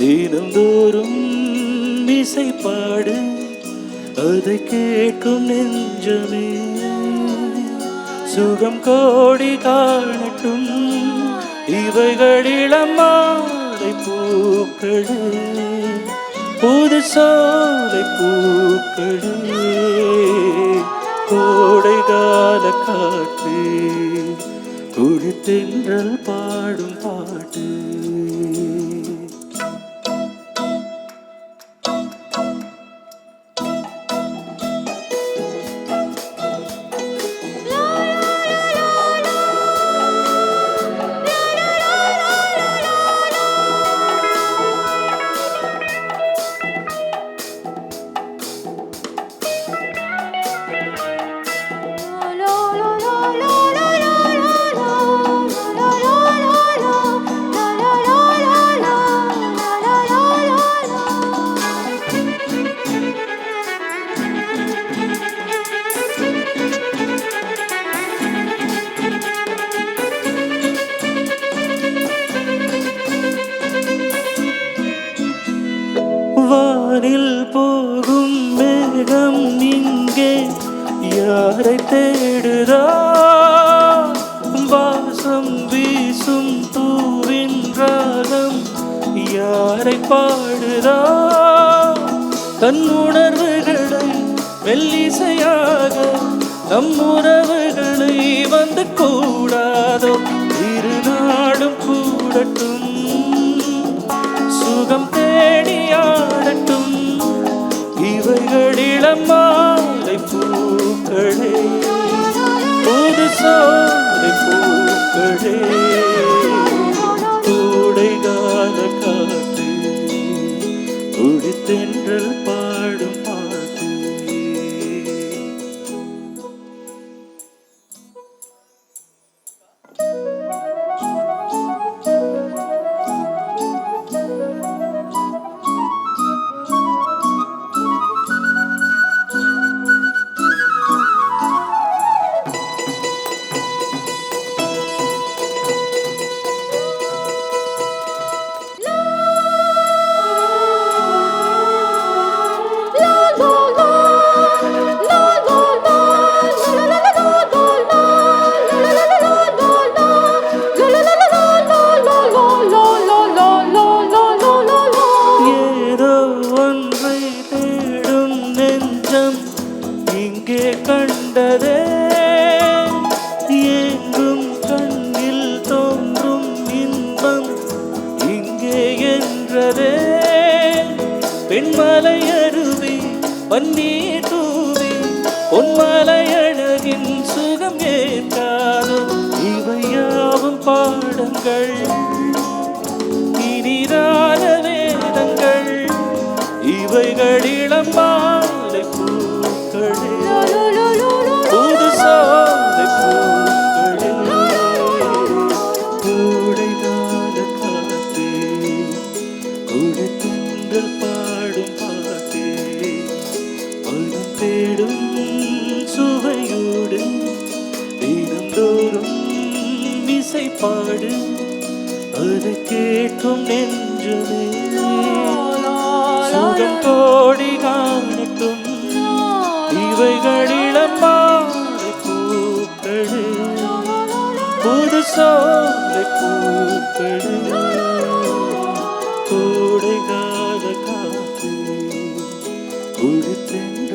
தினந்தோறும் இசை பாடு அதை கேட்கும் நெஞ்சமே. சுகம் கோடி காணட்டும். இவைகளிடம் மாலை பூக்களே. புது சோலை பூக்களே. கோடை கால காற்று. குளித்தென்றல் பாடும் பாட்டு. யாரை தேடுதா? வாசம் வீசும் பூவின் ராகம் யாரை பாடுதா? தன் உணர்வுகளை வெள்ளிசையாக நம் உறவுகளை வந்து கூடாதோ? இரு நாடும் கூடட்டும். சுகம் தேடி பூக்களே புது சோலை பூக்களே கூடை கால காற்று குடித்தென்றல் பன்னீர் தூவி பொன்மலை சுகம் ஏற்காதோ இவையாவும் பாடங்கள். இனிதான வேதங்கள் இவைகளிடம் மாலை பூக்களே. புது சாலை பூக்களே காத்தே பாடும் பாடு. அது கேட்கும் நெஞ்சமே. சுகம் கோடி காணட்டும். இவைகளில பாடு பூக்களே புது சோலை பூக்களே கோடை கால காத்து குடித்தென்ற